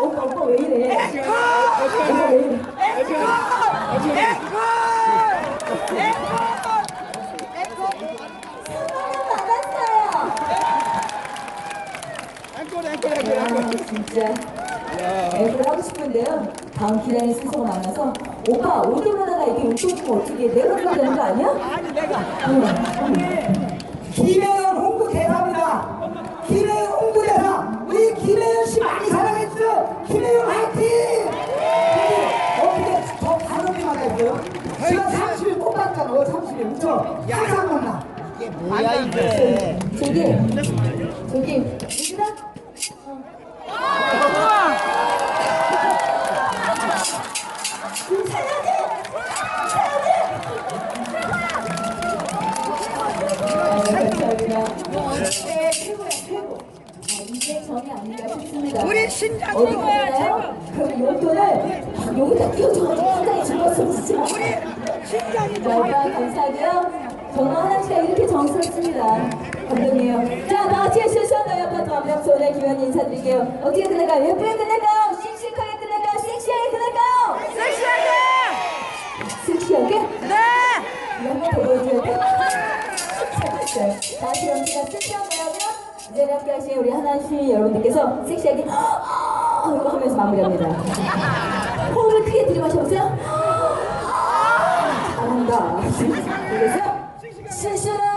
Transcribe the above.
오빠 오빠 왜 이래? 오빠 왜 이래? 아, 진짜 네, 랩을 하고 싶은데요. 다음 기량이 순서가 많아서 오빠 올 때마다 나 이렇게 웃겨주면 어떻게 내가 그래야 되는 거 아니야? 아니 내가. 응. 뽑았잖아. 30일 그쵸? 항상 못나. 뭐야 이게 저기 저기. 네, 최고야, 최고. 아, 아닌가 싶습니다. 우리 신장 최고야, 가나요? 그럼 용돈을 여기다 끼워줘가지고 상당히 즐거웠으면 진짜. 감사하고요. 정말 하나 씨가 이렇게 정스럽습니다. 감동이에요. 자, 다 같이 실수한다 옆에 감명 손에 기원 인사드릴게요. 어떻게 끝낼까요? 예쁘게 끝낼까요? 씩씩하게 끝낼까요? 섹시하게 끝낼까요? 섹시하게 섹시하게? 네 이런 거더 보여줘야 돼. 자, 다시 연기가 섹시한 거라면 이제는 함께 하신 우리 하나 씨 여러분들께서 섹시하게 이거 하면서 마무리합니다. 호흡을 크게 들이마셔보세요. 자, 알겠어요? 실시간